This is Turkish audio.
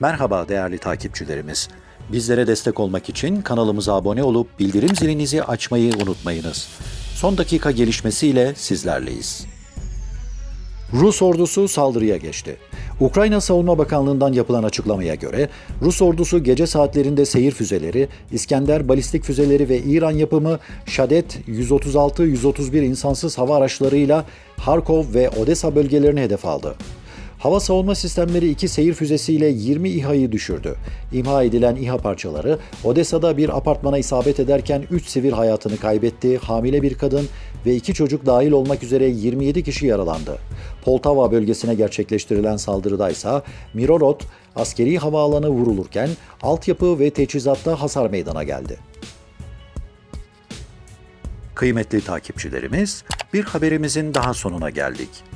Merhaba değerli takipçilerimiz. Bizlere destek olmak için kanalımıza abone olup bildirim zilinizi açmayı unutmayınız. Son dakika gelişmesiyle sizlerleyiz. Rus ordusu saldırıya geçti. Ukrayna Savunma Bakanlığı'ndan yapılan açıklamaya göre Rus ordusu gece saatlerinde seyir füzeleri, İskender balistik füzeleri ve İran yapımı Shadet 136-131 insansız hava araçlarıyla Harkov ve Odessa bölgelerini hedef aldı. Hava savunma sistemleri iki seyir füzesiyle 20 İHA'yı düşürdü. İmha edilen İHA parçaları Odessa'da bir apartmana isabet ederken 3 sivil hayatını kaybetti, hamile bir kadın ve iki çocuk dahil olmak üzere 27 kişi yaralandı. Poltava bölgesine gerçekleştirilen saldırıda ise Mirorod askeri havaalanı vurulurken altyapı ve teçhizatta hasar meydana geldi. Kıymetli takipçilerimiz, bir haberimizin daha sonuna geldik.